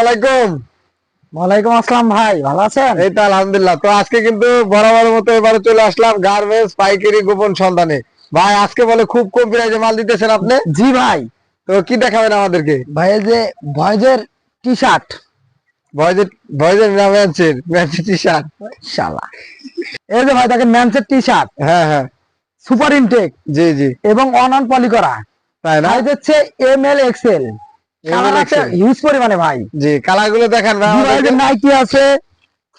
আলাইকুম। ওয়ালাইকুম আসসালাম ভাই ভালো আছেন? এই তো আলহামদুলিল্লাহ। তো আজকে কিন্তু বরাবর মতো এবারে চলে আসলাম গার্মেন্টস পাইকারি গোপন সন্ধানে। ভাই আজকে বলে খুব কম প্রাইজে মাল দিতেছেন আপনি? জি ভাই। তো কি দেখাবেন আমাদেরকে? ভাই যে ভয়েজের টি শার্ট ভয়েজের ভয়েজের টি শার্ট শালা এই যে ভাই দেখেন ম্যানসের টি শার্ট হ্যাঁ হ্যাঁ। Super intake. জি জি। এবং অন অন পলি করা। তাই না? সাইজ হচ্ছে এম এল এক্সেল কালার আছে? হিউজ পরিমাণে ভাই। জি কালারগুলো দেখান ভাই জি ভাই, এই যে আমাদেরকে। নাইকি আছে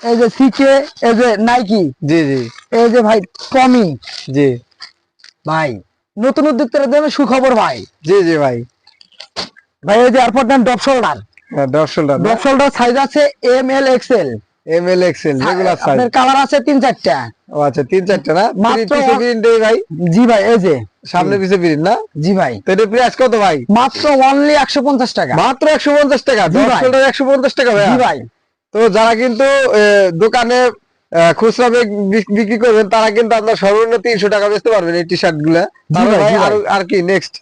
এই যে সিকে এই যে নাইকি জি জি। এই যে ভাই টমি জি। ভাই নতুন জন্য সুখবর ভাই। জি জি ভাই। ভাই এই যে এয়ারপোর্ট ডপ শোল্ডার হ্যাঁ দর্শনটা ডপ শোল্ডার সাইজ আছে M L XL M XL regular size আপনার কালার আছে তিন চারটা। ও আচ্ছা তিন চারটা না? মাত্র- প্রিন্ট দেই ভাই। জি ভাই এই যে। সামনে পিছে প্রিন্ট না? জি ভাই। তো এটা প্রাইস কত ভাই? মাত্র অনলি টাকা। মাত্র একশো পঞ্চাশ টাকা? টাকা ভাই জি ভাই। তো যারা কিন্তু দোকানে খুচরা বিক- বিক- বিক্রি করবেন তারা কিন্তু আপনার সর্বনিম্ন তিনশো টাকা বেচতে পারবেন এই টি শার্টগুলা আর কি নেক্সট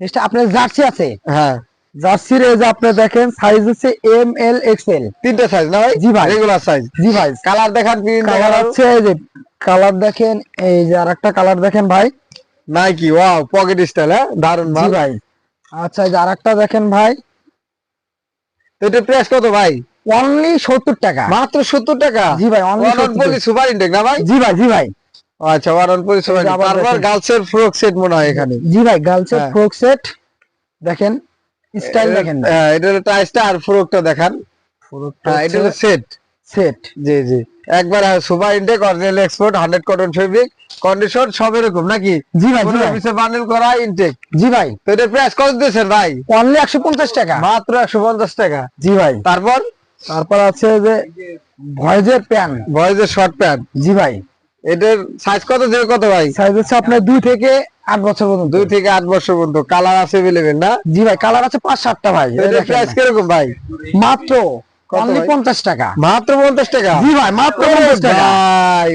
নেক্সট আপনার জার্সি আছে? হ্যাঁ। জার্সির যে আপনি দেখেন সাইজ হচ্ছে এম এল এক্সেল তিনটা সাইজ না ভাই? জি ভাই। রেগুলার সাইজ জি ভাই। কালার দেখান কালার হচ্ছে এই যে কালার দেখেন এই যে আরেকটা কালার দেখেন ভাই। নাইকি ওয়াও পকেট স্টাইল হ্যাঁ? দারুণ মাল। ভাই। আচ্ছা এই যে আরেকটা দেখেন ভাই। এটা প্রাইস কত ভাই? অনলি সত্তর টাকা। মাত্র সত্তর টাকা? জি ভাই only one poly super intake না ভাই? জি ভাই জি ভাই। আচ্ছা এই যে আবার গার্লসের ফ্রক সেট মনে হয় এখানে। জি ভাই গার্লসের। ফ্রক সেট দেখেন। স্টাইল দেখেন হ্যাঁ এটা হলো টাইসটা আর ফ্রকটা দেখান। হ্যাঁ এটা হলো সেট সেট জি জি। একবার super intake original export hundred cotton fabric condition সব এরকম নাকি? জি ভাই জি অফিসে বান্ডেল করা ইনটেক জি ভাই। তো এটার প্রাইস কত দিয়েছেন ভাই? অনলি একশো পঞ্চাশ টাকা। মাত্র একশো পঞ্চাশ টাকা। জি ভাই। তারপর? তারপর আছে যে ভয়েজের প্যান। বয়েজের শর্ট প্যান্ট জি ভাই। এটার সাইজ কত থেকে কত ভাই? সাইজ হচ্ছে আপনার দুই থেকে আট বছর পর্যন্ত। দুই থেকে আট বছর পর্যন্ত। কালার আছে এভেলেবেল না? জি ভাই কালার আছে পাঁচ সাতটা ভাই। প্রাইস কীরকম ভাই? মাত্র কত অনলি ভাই? পঞ্চাশ টাকা। মাত্র পঞ্চাশ টাকা? জি ভাই মাত্র ওরে পঞ্চাশ টাকা।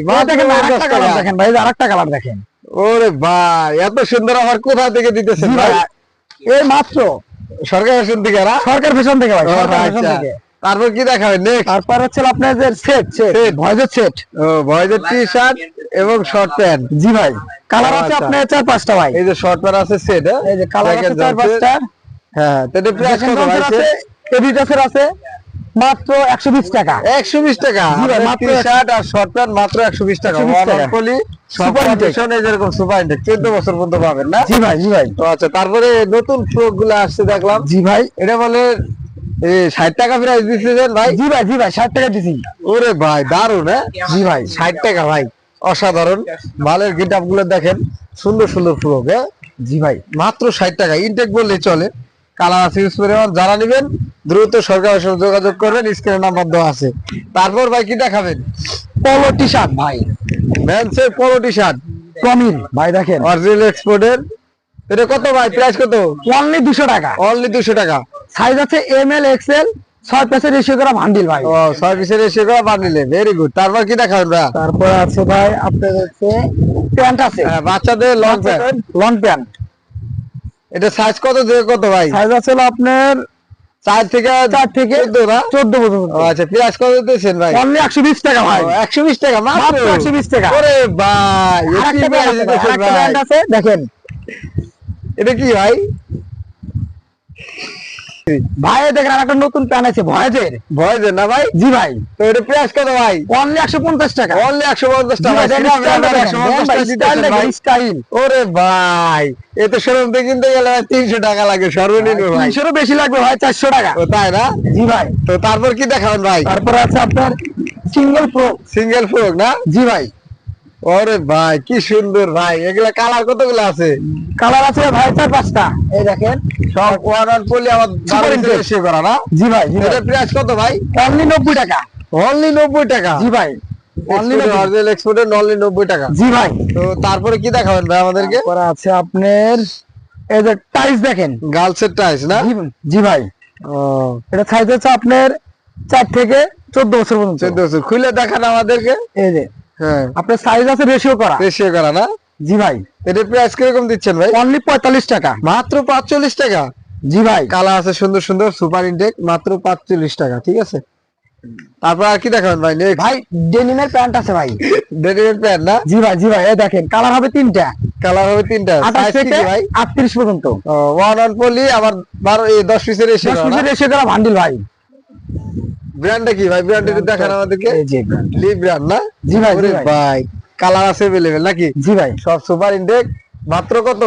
ভাই দেখেন আরেকটা কালার দেখেন ভাই আরেকটা কালার দেখেন। ওরে ভাই এত সুন্দর আমার কোথা থেকে দিতেছেন ভাই? এই মাত্র। সরকার থেকে সরকার পেছন থেকে ভাই সরকার পেছন আচ্ছা। থেকে। তারপর কি দেখাবেন নেক্সট তারপর হচ্ছে আপনার যে সেট সেট। ভয়েজের সেট ও বয়েজের টি শার্ট এবং শর্ট প্যান্ট জি ভাই। কালার আছে আচ্ছা। আপনার চার পাঁচটা ভাই। এই যে শর্ট প্যান্ট আছে সেট এই যে কালার আছে চার পাঁচটা। হ্যাঁ তো এটা প্রাইস কত ভাই আছে এডিটাসের আছে মাত্র একশো বিশ টাকা। একশো বিশ টাকা। জি ভাই, টি মাত্র শার্ট আর শর্ট প্যান্ট মাত্র একশো বিশ টাকা। 120 টাকা। Super super. ইন্টেকশন যেরকম সুপার ইন্টেক চোদ্দ বছর পর্যন্ত পাবেন না? জি ভাই জি ভাই। তো আচ্ছা তারপরে নতুন ফ্রকগুলো আসছে দেখলাম। জি ভাই। এটা বলে এই ষাট টাকা প্রাইস দিচ্ছেন ভাই। জি ভাই জি ভাই ষাট টাকা দিছি। ওরে ভাই দারুণ হ্যাঁ? জি ভাই ষাট টাকা ভাই অসাধারণ। মালের গেটগুলো দেখেন সুন্দর সুন্দর ফ্রক হ্যাঁ? জি ভাই মাত্র ষাট টাকা। ইনটেক বললেই চলে। কালার আছে ইউজ করে যারা নিবেন দ্রুত সরকারের সঙ্গে যোগাযোগ করবেন স্ক্রিনে নাম্বার দেওয়া আছে। তারপর ভাই কি দেখাবেন? পলো টি শার্ট ভাই। ম্যানসের পলো টি শার্ট কমিন ভাই দেখেন। অরিজিনাল এক্সপোর্টের এটা কত ভাই? প্রাইস কত? অনলি দুশো টাকা। অনলি দুশো টাকা। সাইজ আছে এম এল এক্সেল ছয় পেসের রেশিও করা ভান্ডিল ভাই। ও ছয় পিসের এসে করে বানিলে ভেরি গুড তারপর কি দেখাবেন ভাই? তারপর আছে ভাই আপনার হচ্ছে প্যান্ট আছে। হ্যাঁ, বাচ্চাদের লং প্যান্ট লং প্যান্ট এটা সাইজ কত থেকে কত ভাই? সাইজ আছে আপনার চার থেকে চার থেকে চোদ্দ পর্যন্ত আচ্ছা কত ভাই? অনলি একশো বিশ টাকা ভাই। একশো বিশ টাকা মাত্র? মাত্র 120 টাকা। ওরে ভাই দেখেন। এটা কি ভাই? ভাই দেখেন আরেকটা নতুন প্যান্ট আছে ভয়েজের। ভয়েজের না ভাই? জি ভাই। তো এটা প্রাইস কত ভাই? অনলি একশো পঞ্চাশ টাকা। অনলি একশো পঞ্চাশ টাকা। ওরে ভাই এতে শোরুম থেকে কিনতে গেলে তিনশো টাকা লাগে সর্বনিম্ন ভাই তিনশোরও বেশি লাগবে ভাই চারশো টাকা। তাই না? জি ভাই। তো তারপর কি দেখাবেন ভাই? তারপর আছে আপনার সিঙ্গেল প্রো সিঙ্গেল ফ্রোক না? জি ভাই। ওরে ভাই কি সুন্দর ভাই। এগুলা কালার কতগুলো আছে? কালার আছে ভাই চার পাঁচটা। এই দেখেন সব ওয়ান আমার করা না? জি ভাই এটা প্রাইস কত ভাই? অনলি নব্বই টাকা। অনলি নব্বই টাকা? জি ভাই টাকা। জি ভাই। তো তারপরে কি দেখাবেন ভাই আমাদেরকে? আছে আপনার এই যে টাইস দেখেন। গার্লসের টাইস না? জি- ভাই। ও। এটা সাইজ হচ্ছে আপনার চার থেকে চোদ্দ বছর পর্যন্ত। চোদ্দ বছর। খুলে দেখান আমাদেরকে। এই যে আপনার সাইজ আছে রেশিও করা। রেশিও করা না? জি ভাই। এটার প্রাইস কীরকম দিচ্ছেন ভাই? অনলি পঁয়তাল্লিশ টাকা। মাত্র পাঁচচল্লিশ টাকা? জি ভাই। কালার আছে সুন্দর সুন্দর সুপার ইনটেক মাত্র পাঁচচল্লিশ টাকা ঠিক আছে? তারপর আর কি দেখাবেন ভাই ভাই ডেনিমের প্যান্ট আছে ভাই। ডেনিমের প্যান্ট না? জি ভাই জি ভাই এই দেখেন কালার হবে তিনটা। কালার হবে তিনটা। কি ভাই? আটত্রিশ পর্যন্ত। ওয়ান পলি আবার পিসের এসে দশ পিসের এসে করা ভান্ডিল ভাই। ব্র্যান্ডটা কি ভাই ব্র্যান্ড একটু দেখান আমাদেরকে এই যে brand। লি ব্র্যান্ড না জি ভাই, জি ওরে ভাই। ভাই কালার আছে अवेलेबल নাকি জি ভাই সব সুপার ইনটেক মাত্র কত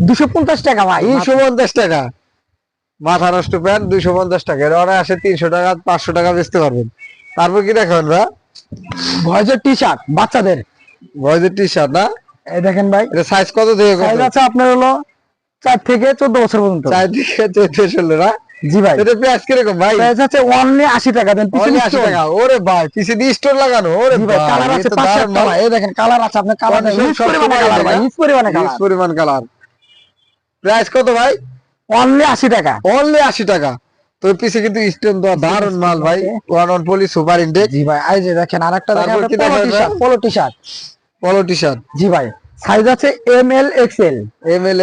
দুশো পঞ্চাশ টাকা ভাই দুইশো পঞ্চাশ টাকা মাথা নষ্ট প্যান্ট দুইশো পঞ্চাশ টাকা এর অর্ডার আসে তিনশো টাকা পাঁচশো টাকা বেচতে পারবেন তারপর কি দেখাবেন ভাই ভয়েজের টি শার্ট বাচ্চাদের বয়দের টি শার্ট না এই দেখেন ভাই এটা সাইজ কত থেকে কত সাইজ আছে আপনার হলো চার থেকে চোদ্দ বছর পর্যন্ত চার দিকে চোদ্দ ষোলো না জি ভাই। এটা প্রাইস কীরকম ভাই? প্রাইস আছে অনলি আশি টাকা দেন পিছনে Only 80 টাকা। ওরে ভাই পিছে দিয়ে স্টোর লাগানো ওরে ভাই ভাই কালার আছে পাঁচ সাতটা ভাই এই দেখেন কালার আছে আপনার কালার ইউজ পরিমাণে কালার ভাই ইউজ পরিমাণে কালার পরিমাণ কালার প্রাইস কত ভাই? অনলি আশি টাকা। অনলি আশি টাকা। তোর পিছে কিন্তু স্টোন দেওয়া দারুণ মাল ভাই। One one poly super intake জি ভাই এই যে দেখেন আরেকটা দেখেন কি polo T shirt polo T জি ভাই সাইজ আছে M L XL M L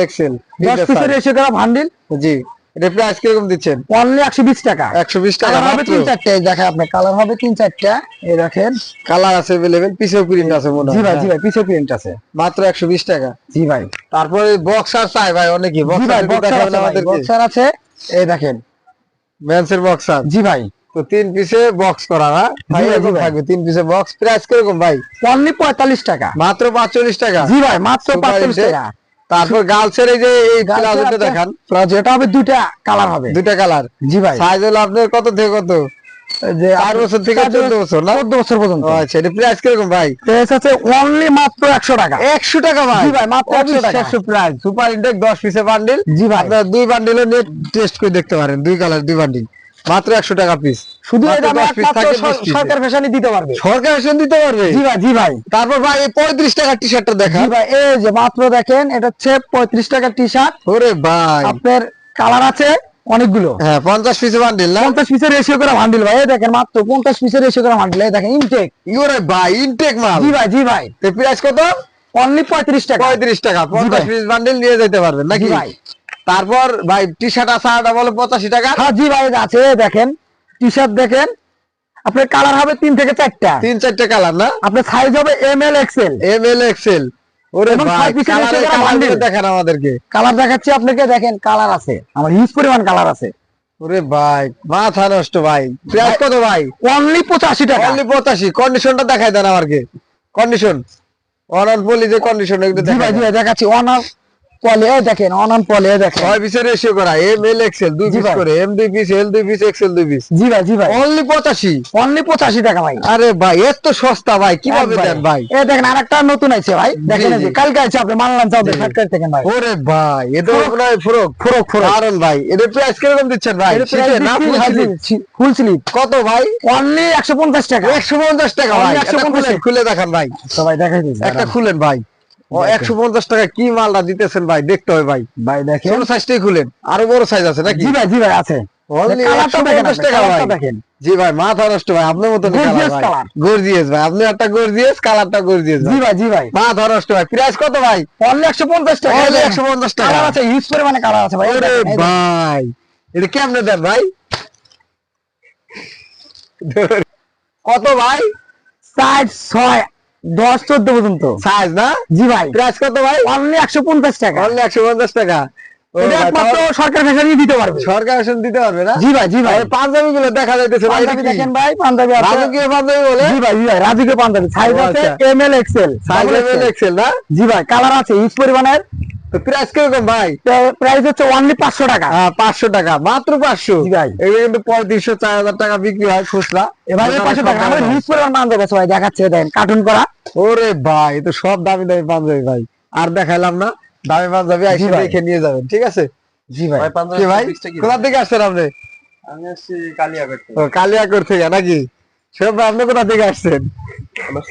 দশ পিসের এসে করা ভান্ডিল জি। এটা প্রাইস কিরকম দিচ্ছেন অনলি একশো বিশ টাকা একশো বিশ টাকা কালার হবে তিন চারটে এই দেখেন আপনি কালার হবে তিন চারটা এই দেখেন কালার আছে अवेलेबल পিছেও প্রিন্ট আছে মনে জি হয় ভাই জি ভাই পিছে প্রিন্ট আছে মাত্র একশো বিশ টাকা জি ভাই তারপরে বক্সার চাই ভাই অনেকে জি ভাই বক্সার বক্সার দেখাবেন আছে ভাই, আমাদেরকে বক্সার আছে এই দেখেন মেন্সের বক্সার জি ভাই তো তিন পিসে বক্স করা না ভাই জি ভাই, জি এরকম ভাই। থাকবে তিন পিসে বক্স প্রাইস কিরকম ভাই অনলি পঁয়তাল্লিশ টাকা মাত্র পাঁচচল্লিশ টাকা জি ভাই মাত্র Super পঁয়তাল্লিশ Intake। টাকা তারপর গার্লসের এই যে এই প্লাজোটা দেখান। প্লাজো, এটা হবে দুইটা কালার হবে। দুইটা কালার জি ভাই। সাইজ হলো আপনার কত থেকে কত? যে চার বছর থেকে চোদ্দ বছর না? চোদ্দ বছর পর্যন্ত। আচ্ছা এটা প্রাইস কীরকম ভাই? প্রাইস আছে অনলি মাত্র একশো টাকা। একশো টাকা ভাই? জি ভাই, মাত্র 100 টাকা। একশো প্রাইস সুপার ইনটেক দশ পিসে বান্ডিল জি ভাই। আপনার দুই বান্ডিলে নেট টেস্ট করে দেখতে পারেন। দুই কালার দুই বান্ডিল মাত্র একশো টাকা পিস শুধু এটা 10 piece একমাত্র থাকে, সর- 20 piece। সরকার ফ্যাশনই দিতে পারবে। সরকার এসে দিতে পারবে? জি ভাই জি ভাই। তারপর ভাই এই পঁয়ত্রিশ টাকা টি শার্টটা দেখা। জি ভাই এই যে মাত্র দেখেন এটা হচ্ছে পঁয়ত্রিশ টাকার টি শার্ট ওরে ভাই। আপনার কালার আছে অনেকগুলো। হ্যাঁ পঞ্চাশ পিসে বান্ডিল না? পঞ্চাশ পিসের রেশিও করে বান্ডিল ভাই। এই দেখেন মাত্র পঞ্চাশ পিসের রেশিও করে ভান্ডিল এই দেখেন ইনটেক ওরে ভাই ইনটেক মাল। জি ভাই জি ভাই। প্রাইস কত? অনলি পঁয়ত্রিশ টাকা। পঁয়ত্রিশ টাকা। পঞ্চাশ ভাই। পিস বান্ডিল নিয়ে যেতে পারবেন নাকি? ভাই। তারপর ভাই টি শার্ট আছে আটা বলো পঁচাশি টাকা হ্যাঁ জি ভাই আছে দেখেন। টি শার্ট দেখেন। আপনার কালার হবে তিন থেকে চারটা। তিন চারটে কালার না? আপনার সাইজ হবে M L XL M L XL ওরে ভাই কালারে। আমাদেরকে। দেখাচ্ছি আপনাকে দেখেন কালার আছে। আমার হিউজ পরিমাণ কালার আছে। ওরে ভাই মাথা নষ্ট ভাই। প্রাইস কত ভাই? অনলি পঁচাশি টাকা। অনলি কন্ডিশনটা দেখাই দেন কন্ডিশন বলি যে কন্ডিশন দেখাই ভাই দেখাচ্ছি। অন পলে দেখেন পলে দেখেন। ছয় পিসের রেশিও করা এম এল এক্সেল দুই পিস করে এম দুই পিস এল দুই পিস এক্সেল দুই পিস জি ভাই জি ভাই। অনলি পঁচাশি। অনলি পঁচাশি টাকা ভাই। আরে ভাই এত সস্তা ভাই কীভাবে। দেন ভাই? এই দেখেন আরেকটা নতুন আছে ভাই। দেখেন এই যে কালকে আছে আপনি মানলাম চাও থেকে ভাই ওরে ভাই এটা। মনে হয় ফ্রক ফ্রক ফ্রক। কারণ ভাই। এদের প্রাইস কীরকম দিচ্ছেন ভাই? না? ফুল স্লিপ কত ভাই? অনলি একশো পঞ্চাশ টাকা। একশো পঞ্চাশ টাকা ভাই। Only একটা 150 খুলে দেখান ভাই। সবাই দেখাই দিয়েছে একটা খুলেন ভাই। ও একশো পঞ্চাশ টাকা কি মালটা দিতেছেন ভাই? দেখতে হবে ভাই। ভাই দেখেন। ছোট সাইজটাই খুলেন। আরও বড় সাইজ আছে নাকি? জি ভাই জি ভাই আছে। Only কালারটা দেখেন 150 আপনি, টাকা ভাই। কালারটা দেখেন। জি ভাই মাথা নষ্ট ভাই আপনার মতো গর্জিয়াস ভাই। আপনি একটা গর্জিয়াস কালারটা গর্জিয়াস জি ভাই ভাই জি ভাই। মাথা নষ্ট ভাই প্রাইস কত ভাই? অনলি একশো পঞ্চাশ টাকা। Only 150 টাকা। আছে হিউজ পরিমাণে কালার আছে ভাই। ওরে এটা কেমনে দেন ভাই? কত ভাই? সাইজ ছয়। দশ চোদ্দ পর্যন্ত। সাইজ না? জি ভাই। প্রাইস কত ভাই? অনলি একশো পঞ্চাশ টাকা। অনলি একশো পঞ্চাশ টাকা। সরকার দিতে পারবে। সরকার দিতে পারবে না? জি ভাই জি ভাই। পাঞ্জাবি গুলো দেখা যাইতেছে ভাই পাঞ্জাবি দেখেন ভাই পাঞ্জাবি রাজকীয় পাঞ্জাবি বলে? জি ভাই জি ভাই রাজুকে পাঞ্জাবি। সাইজ ও আছে। M L XL size XL না? জি ভাই কালার আছে ইউজ পরিমাণের। তো প্রাইস কীরকম ভাই? প্রাইস হচ্ছে অনলি পাঁচশো টাকা। হ্যাঁ, পাঁচশো টাকা মাত্র পাঁচশো। ভাই। এগুলো কিন্তু পঁয়ত্রিশশো চার হাজার টাকা বিক্রি হয় খুচরা। পাঁচশো টাকা দাম আমাদের। পাঞ্জাবি আছে ভাই দেখাচ্ছে দেখেন কার্টুন করা। ওরে ভাই তো সব দামি দামি পাঞ্জাবি ভাই। আর দেখাইলাম না দামি পাঞ্জাবি আইসে। দেখে নিয়ে যাবেন ঠিক আছে? জি ভাই। কি ভাই? কোথা থেকে আসছেন আপনি? আমি আসছি কালিয়াগড় থেকে। ও কালিয়াকোর থেকে নাকি? সব আপনি কোথা থেকে আসছেন? আমার